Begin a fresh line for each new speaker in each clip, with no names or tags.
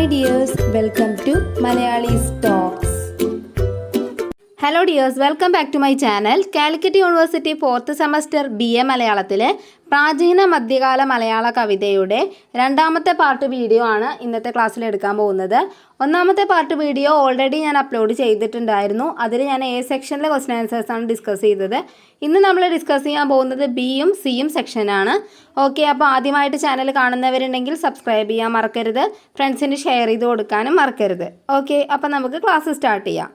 Hi dears welcome to Malayalees talks hello dears welcome back to my channel Calicut university fourth semester B A മലയാളത്തിലെ പ്രാചീന മധ്യകാല മലയാള കവിതയുടെ രണ്ടാമത്തെ part video ആണ് ഇന്നത്തെ ക്ലാസ്സിൽ എടുക്കാൻ പോകുന്നത്. ഒന്നാമത്തെ പാർട്ട് വീഡിയോ ഓൾറെഡി ഞാൻ അപ്ലോഡ് ചെയ്തിട്ടുണ്ടായിരുന്നു. അതിൽ ഞാൻ എ സെക്ഷനിലെ ക്വസ്റ്റൻ ആൻസേഴ്സ് ആണ് ഡിസ്കസ് ചെയ്തത്. ഇന്ന് നമ്മൾ ഡിസ്കസ് ചെയ്യാൻ പോകുന്നത് ബിയും സിയും സെക്ഷനാണ് ഓക്കെ അപ്പോൾ ആദ്യമായിട്ട് ചാനൽ കാണുന്നവരുണ്ടെങ്കിൽ സബ്സ്ക്രൈബ് ചെയ്യാൻ മറക്കരുത്. ഫ്രണ്ട്സിന് ഷെയർ ചെയ്ത് കൊടുക്കാനും മറക്കരുത്. ഓക്കെ അപ്പോൾ നമുക്ക് ക്ലാസ് സ്റ്റാർട്ട് ചെയ്യാം.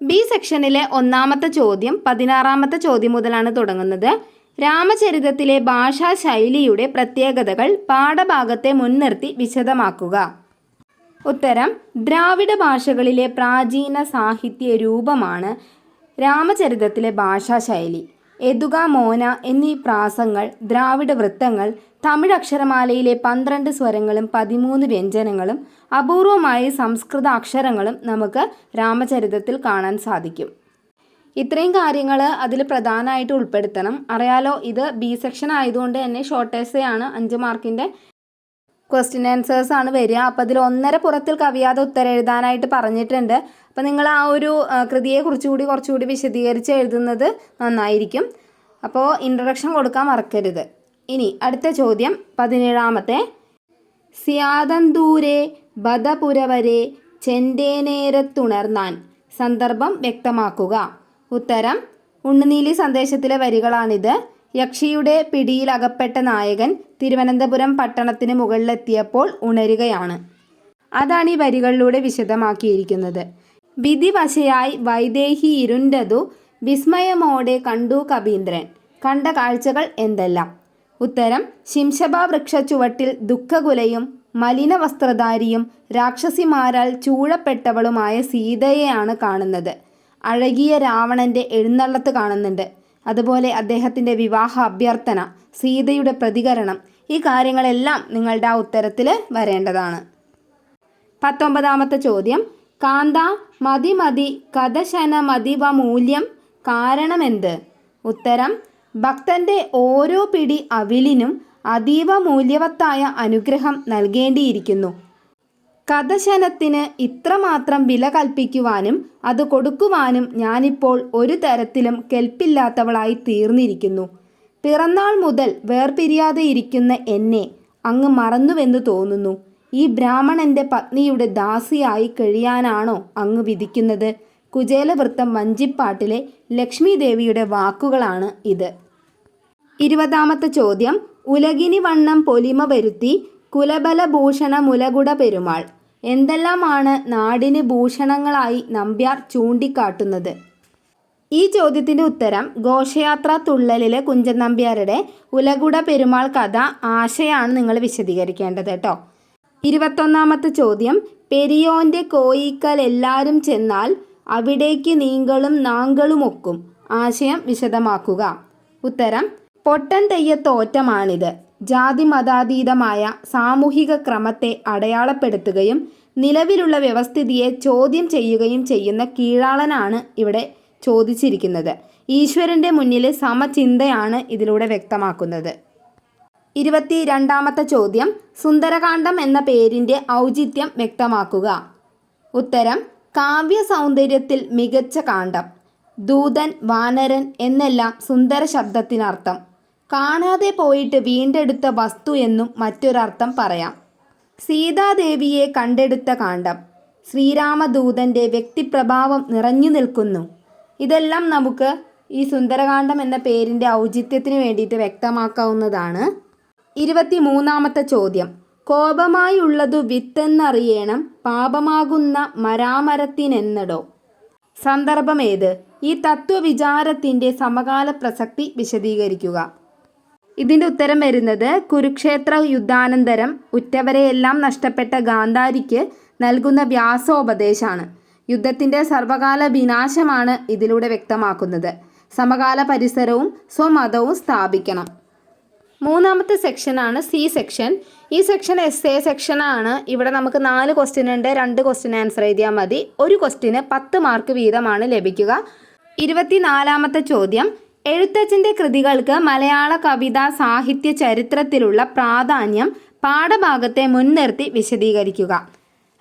ബി സെക്ഷനിലെ ഒന്നാമത്തെ ചോദ്യം പതിനാറാമത്തെ ചോദ്യം മുതലാണ് തുടങ്ങുന്നത്. രാമചരിതത്തിലെ ഭാഷാ ശൈലിയുടെ പ്രത്യേകതകൾ പാഠഭാഗത്തെ മുൻനിർത്തി വിശദമാക്കുക. ഉത്തരം ദ്രാവിഡ ഭാഷകളിലെ പ്രാചീന സാഹിത്യ രൂപമാണ് രാമചരിതത്തിലെ ഭാഷാശൈലി എതുക മോന എന്നീ പ്രാസങ്ങൾ ദ്രാവിഡ വൃത്തങ്ങൾ തമിഴ് അക്ഷരമാലയിലെ പന്ത്രണ്ട് സ്വരങ്ങളും പതിമൂന്ന് വ്യഞ്ജനങ്ങളും അപൂർവമായ സംസ്കൃത അക്ഷരങ്ങളും നമുക്ക് രാമചരിതത്തിൽ കാണാൻ സാധിക്കും. ഇത്രയും കാര്യങ്ങൾ അതിൽ പ്രധാനമായിട്ട് ഉൾപ്പെടുത്തണം. അറിയാലോ ഇത് ബി സെക്ഷൻ ആയതുകൊണ്ട് തന്നെ ഷോർട്ട് ആണ് അഞ്ച് മാർക്കിന്റെ ക്വസ്റ്റ്യൻ ആൻസേഴ്സ് ആണ് വരിക. അപ്പോൾ അതിൽ ഒന്നര പുറത്തിൽ കവിയാതെ ഉത്തരം എഴുതാനായിട്ട് പറഞ്ഞിട്ടുണ്ട്. അപ്പോൾ നിങ്ങൾ ആ ഒരു കൃതിയെ കുറിച്ചുകൂടി കുറച്ചുകൂടി വിശദീകരിച്ച് എഴുതുന്നത് നന്നായിരിക്കും. അപ്പോൾ ഇൻട്രഡക്ഷൻ കൊടുക്കാൻ മറക്കരുത്. ഇനി അടുത്ത ചോദ്യം പതിനേഴാമത്തെ. സിയാതന്തൂരെ ബദപുരവരെ ചെന്തേനേരത്തുണർന്നാൻ സന്ദർഭം വ്യക്തമാക്കുക. ഉത്തരം ഉണ്ണുനീലി സന്ദേശത്തിലെ വരികളാണിത്. യക്ഷിയുടെ പിടിയിൽ അകപ്പെട്ട നായകൻ തിരുവനന്തപുരം പട്ടണത്തിന് മുകളിലെത്തിയപ്പോൾ ഉണരുകയാണ്. അതാണ് ഈ വരികളിലൂടെ വിശദമാക്കിയിരിക്കുന്നത്. വിധിവശയായി വൈദേഹി ഇരുണ്ടതു വിസ്മയമോടെ കണ്ടു കവീന്ദ്രൻ കണ്ട കാഴ്ചകൾ എന്തെല്ലാം? ഉത്തരം ശിംശബ വൃക്ഷച്ചുവട്ടിൽ ദുഃഖകുലയും മലിന വസ്ത്രധാരിയും രാക്ഷസിമാരാൽ ചൂഴപ്പെട്ടവളുമായ സീതയെയാണ് കാണുന്നത്. അഴകിയ രാവണന്റെ എഴുന്നള്ളത്ത് കാണുന്നുണ്ട്. അതുപോലെ അദ്ദേഹത്തിന്റെ വിവാഹ അഭ്യർത്ഥന സീതയുടെ പ്രതികരണം ഈ കാര്യങ്ങളെല്ലാം നിങ്ങളുടെ ആ ഉത്തരത്തിൽ വരേണ്ടതാണ്. പത്തൊമ്പതാമത്തെ ചോദ്യം. കാന്ത മതി മതി കഥശന മതിവ മൂല്യം കാരണമെന്ത്? ഉത്തരം ഭക്തന്റെ ഓരോ പിടി അവിലിനും അതീവ മൂല്യവത്തായ അനുഗ്രഹം നൽകേണ്ടിയിരിക്കുന്നു. കഥശനത്തിന് ഇത്രമാത്രം വില കൽപ്പിക്കുവാനും അത് കൊടുക്കുവാനും ഞാനിപ്പോൾ ഒരു തരത്തിലും കെൽപ്പില്ലാത്തവളായി തീർന്നിരിക്കുന്നു. പിറന്നാൾ മുതൽ വേർപിരിയാതെ ഇരിക്കുന്ന എന്നെ അങ്ങ് മറന്നുവെന്ന് തോന്നുന്നു. ഈ ബ്രാഹ്മണന്റെ പത്നിയുടെ ദാസിയായി കഴിയാനാണോ അങ്ങ് വിധിക്കുന്നത്? കുചേലവൃത്തം വഞ്ചിപ്പാട്ടിലെ ലക്ഷ്മി ദേവിയുടെ വാക്കുകളാണ് ഇത്. ഇരുപതാമത്തെ ചോദ്യം. ഉലകിനി വണ്ണം പൊലിമ വരുത്തി കുലബലഭൂഷണ മുലകുട പെരുമാൾ. എന്തെല്ലാമാണ് നാടിന് ഭൂഷണങ്ങളായി നമ്പ്യാർ ചൂണ്ടിക്കാട്ടുന്നത്? ഈ ചോദ്യത്തിന്റെ ഉത്തരം ഘോഷയാത്ര തുള്ളലിലെ കുഞ്ചൻ നമ്പ്യാരുടെ ഉലകുട പെരുമാൾ കഥ ആശയാണ് നിങ്ങൾ വിശദീകരിക്കേണ്ടത് കേട്ടോ. ഇരുപത്തൊന്നാമത്തെ ചോദ്യം. പെരിയോന്റെ കോയിക്കൽ എല്ലാവരും ചെന്നാൽ അവിടേക്ക് നീങ്കളും നാങ്കളുമൊക്കും ആശയം വിശദമാക്കുക. ഉത്തരം പൊട്ടൻ തെയ്യത്തോറ്റമാണിത്. ജാതി മതാതീതമായ സാമൂഹിക ക്രമത്തെ അടയാളപ്പെടുത്തുകയും നിലവിലുള്ള വ്യവസ്ഥിതിയെ ചോദ്യം ചെയ്യുകയും ചെയ്യുന്ന കീഴാളനാണ് ഇവിടെ ചോദിച്ചിരിക്കുന്നത്. ഈശ്വരന്റെ മുന്നിലെ സമചിന്തയാണ് ഇതിലൂടെ വ്യക്തമാക്കുന്നത്. ഇരുപത്തി രണ്ടാമത്തെ ചോദ്യം സുന്ദരകാന്ഡം എന്ന പേരിന്റെ ഔചിത്യം വ്യക്തമാക്കുക. ഉത്തരം കാവ്യ സൗന്ദര്യത്തിൽ മികച്ച കാണ്ഡം ദൂതൻ വാനരൻ എന്നെല്ലാം സുന്ദര ശബ്ദത്തിനർത്ഥം. കാണാതെ പോയിട്ട് വീണ്ടെടുത്ത വസ്തു എന്നും മറ്റൊരർത്ഥം പറയാം. സീതാദേവിയെ കണ്ടെടുത്ത കാണ്ഡം ശ്രീരാമദൂതന്റെ വ്യക്തിപ്രഭാവം നിറഞ്ഞു നിൽക്കുന്നു. ഇതെല്ലാം നമുക്ക് ഈ സുന്ദരകാന്ഡം എന്ന പേരിന്റെ ഔചിത്യത്തിന് വേണ്ടിയിട്ട് വ്യക്തമാക്കാവുന്നതാണ്. ഇരുപത്തി മൂന്നാമത്തെ ചോദ്യം. കോപമായുള്ളതു വിത്തെന്നറിയണം പാപമാകുന്ന മരാമരത്തിനെന്നടോ. സന്ദർഭം ഏത് ഈ തത്വവിചാരത്തിന്റെ സമകാല പ്രസക്തി വിശദീകരിക്കുക. ഇതിന്റെ ഉത്തരം വരുന്നത് കുരുക്ഷേത്ര യുദ്ധാനന്തരം ഉറ്റവരെയെല്ലാം നഷ്ടപ്പെട്ട ഗാന്ധാരിക്ക് നൽകുന്ന വ്യാസോപദേശാണ് യുദ്ധത്തിന്റെ സർവകാല വിനാശമാണ് ഇതിലൂടെ വ്യക്തമാക്കുന്നത്. സമകാല പരിസരവും സ്വമതവും സ്ഥാപിക്കണം. മൂന്നാമത്തെ സെക്ഷനാണ് സി സെക്ഷൻ ഈ സെക്ഷൻ എസ് എ സെക്ഷനാണ് ഇവിടെ നമുക്ക് നാല് ക്വസ്റ്റ്യൻ ഉണ്ട്. രണ്ട് ക്വസ്റ്റ്യൻ ആൻസർ എഴുതിയാൽ മതി. ഒരു ക്വസ്റ്റ്യന് പത്ത് മാർക്ക് വീതമാണ് ലഭിക്കുക. ഇരുപത്തിനാലാമത്തെ ചോദ്യം. എഴുത്തച്ഛന്റെ കൃതികൾക്ക് മലയാള കവിതാ സാഹിത്യ ചരിത്രത്തിലുള്ള പ്രാധാന്യം പാഠഭാഗത്തെ മുൻനിർത്തി വിശദീകരിക്കുക.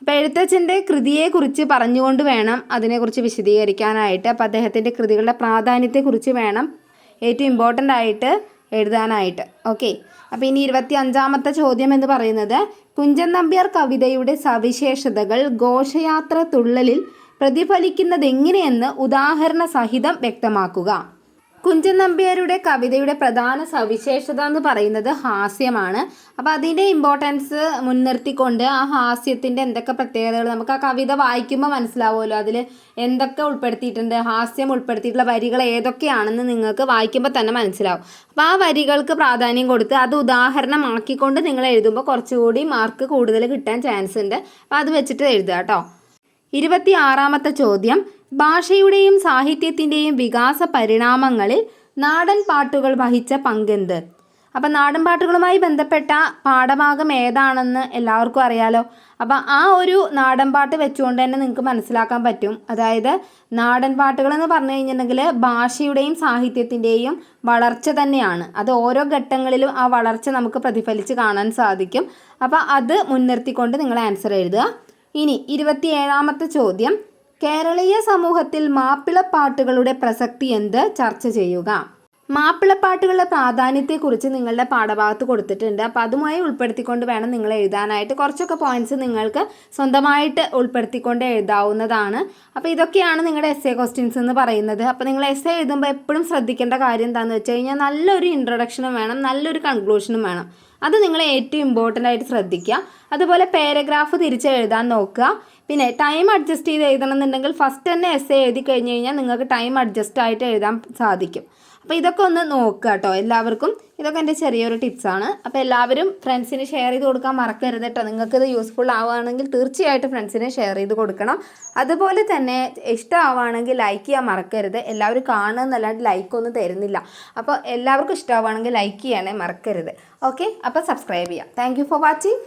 അപ്പോൾ എഴുത്തച്ഛന്റെ കൃതിയെക്കുറിച്ച് പറഞ്ഞുകൊണ്ട് വേണം അതിനെക്കുറിച്ച് വിശദീകരിക്കാനായിട്ട്. അപ്പോൾ അദ്ദേഹത്തിന്റെ കൃതികളുടെ പ്രാധാന്യത്തെക്കുറിച്ച് വേണം. ഏറ്റവും ഇമ്പോർട്ടന്റ് ആയിട്ട് എഴുതാനായിട്ട്. ഓക്കെ. അപ്പോൾ ഇനി ഇരുപത്തി അഞ്ചാമത്തെ ചോദ്യം എന്ന് പറയുന്നത് കുഞ്ചൻ നമ്പ്യാർ കവിതയുടെ സവിശേഷതകൾ ഘോഷയാത്ര തുള്ളലിൽ പ്രതിഫലിക്കുന്നത് എങ്ങനെയെന്ന് ഉദാഹരണ സഹിതം വ്യക്തമാക്കുക. കുഞ്ചൻ നമ്പ്യാരുടെ കവിതയുടെ പ്രധാന സവിശേഷത എന്ന് പറയുന്നത് ഹാസ്യമാണ്. അപ്പോൾ അതിന്റെ ഇമ്പോർട്ടൻസ് മുൻനിർത്തിക്കൊണ്ട് ആ ഹാസ്യത്തിന്റെ എന്തൊക്കെ പ്രത്യേകതകൾ നമുക്ക് ആ കവിത വായിക്കുമ്പോൾ മനസ്സിലാവുമല്ലോ. അതിൽ എന്തൊക്കെ ഉൾപ്പെടുത്തിയിട്ടുണ്ട് ഹാസ്യം ഉൾപ്പെടുത്തിയിട്ടുള്ള വരികൾ ഏതൊക്കെയാണെന്ന് നിങ്ങൾക്ക് വായിക്കുമ്പോൾ തന്നെ മനസ്സിലാവും. അപ്പോൾ ആ വരികൾക്ക് പ്രാധാന്യം കൊടുത്ത് അത് ഉദാഹരണമാക്കിക്കൊണ്ട് നിങ്ങൾ എഴുതുമ്പോൾ കുറച്ചുകൂടി മാർക്ക് കൂടുതൽ കിട്ടാൻ ചാൻസ് ഉണ്ട്. അപ്പോൾ അത് വെച്ചിട്ട് എഴുതുക കേട്ടോ ഇരുപത്തി ആറാമത്തെ ചോദ്യം. ഭാഷയുടെയും സാഹിത്യത്തിന്റെയും വികാസ പരിണാമങ്ങളിൽ നാടൻ പാട്ടുകൾ വഹിച്ച പങ്കെന്ത്? അപ്പം നാടൻ പാട്ടുകളുമായി ബന്ധപ്പെട്ട പാഠഭാഗം ഏതാണെന്ന് എല്ലാവർക്കും അറിയാലോ. അപ്പം ആ ഒരു നാടൻ പാട്ട് വെച്ചുകൊണ്ട് തന്നെ നിങ്ങൾക്ക് മനസ്സിലാക്കാൻ പറ്റും. അതായത് നാടൻ പാട്ടുകൾ എന്ന് പറഞ്ഞു കഴിഞ്ഞിട്ടുണ്ടെങ്കിൽ ഭാഷയുടെയും സാഹിത്യത്തിന്റെയും വളർച്ച തന്നെയാണ്. അത് ഓരോ ഘട്ടങ്ങളിലും ആ വളർച്ച നമുക്ക് പ്രതിഫലിച്ച് കാണാൻ സാധിക്കും. അപ്പം അത് മുൻനിർത്തിക്കൊണ്ട് നിങ്ങൾ ആൻസർ എഴുതുക. ഇനി ഇരുപത്തിയേഴാമത്തെ ചോദ്യം. കേരളീയ സമൂഹത്തിൽ മാപ്പിളപ്പാട്ടുകളുടെ പ്രസക്തി എന്ത്? ചർച്ച ചെയ്യുക. മാപ്പിളപ്പാട്ടുകളുടെ പ്രാധാന്യത്തെക്കുറിച്ച് നിങ്ങളുടെ പാഠഭാഗത്ത് കൊടുത്തിട്ടുണ്ട്. അപ്പോൾ അതുമായി ഉൾപ്പെടുത്തിക്കൊണ്ട് വേണം നിങ്ങൾ എഴുതാനായിട്ട്. കുറച്ചൊക്കെ പോയിന്റ്സ് നിങ്ങൾക്ക് സ്വന്തമായിട്ട് ഉൾപ്പെടുത്തിക്കൊണ്ട് എഴുതാവുന്നതാണ്. അപ്പോൾ ഇതൊക്കെയാണ് നിങ്ങളുടെ എസ് എ ക്വസ്റ്റ്യൻസ് എന്ന് പറയുന്നത്. അപ്പോൾ നിങ്ങൾ എസ് എ എഴുതുമ്പോൾ എപ്പോഴും ശ്രദ്ധിക്കേണ്ട കാര്യം എന്താണെന്ന് വെച്ച് കഴിഞ്ഞാൽ നല്ലൊരു ഇൻട്രൊഡക്ഷനും വേണം. നല്ലൊരു കൺക്ലൂഷനും വേണം. അത് നിങ്ങൾ ഏറ്റവും ഇമ്പോർട്ടന്റ് ആയിട്ട് ശ്രദ്ധിക്കുക. അതുപോലെ പാരഗ്രാഫ് തിരിച്ച് എഴുതാൻ നോക്കുക. പിന്നെ ടൈം അഡ്ജസ്റ്റ് ചെയ്ത് എഴുതണം എന്നുണ്ടെങ്കിൽ ഫസ്റ്റ് തന്നെ എസ് എഴുതി കഴിഞ്ഞ് കഴിഞ്ഞാൽ നിങ്ങൾക്ക് ടൈം അഡ്ജസ്റ്റ് ആയിട്ട് എഴുതാൻ സാധിക്കും. അപ്പോൾ ഇതൊക്കെ ഒന്ന് നോക്കുക കേട്ടോ എല്ലാവർക്കും. ഇതൊക്കെ എന്റെ ചെറിയൊരു ടിപ്സാണ് അപ്പോൾ എല്ലാവരും ഫ്രണ്ട്സിന് ഷെയർ ചെയ്ത് കൊടുക്കാൻ മറക്കരുത് കേട്ടോ. ഇത് യൂസ്ഫുൾ ആവുകയാണെങ്കിൽ തീർച്ചയായിട്ടും ഫ്രണ്ട്സിന് ഷെയർ ചെയ്ത് കൊടുക്കണം. അതുപോലെ തന്നെ ഇഷ്ടമാവുകയാണെങ്കിൽ ലൈക്ക് ചെയ്യാൻ മറക്കരുത്. എല്ലാവരും കാണുക എന്നല്ലാണ്ട് ലൈക്കൊന്നും തരുന്നില്ല. അപ്പോൾ എല്ലാവർക്കും ഇഷ്ടമാവുകയാണെങ്കിൽ ലൈക്ക് ചെയ്യാനേ മറക്കരുത്. ഓക്കെ അപ്പോൾ സബ്സ്ക്രൈബ് ചെയ്യാം. Thank for watching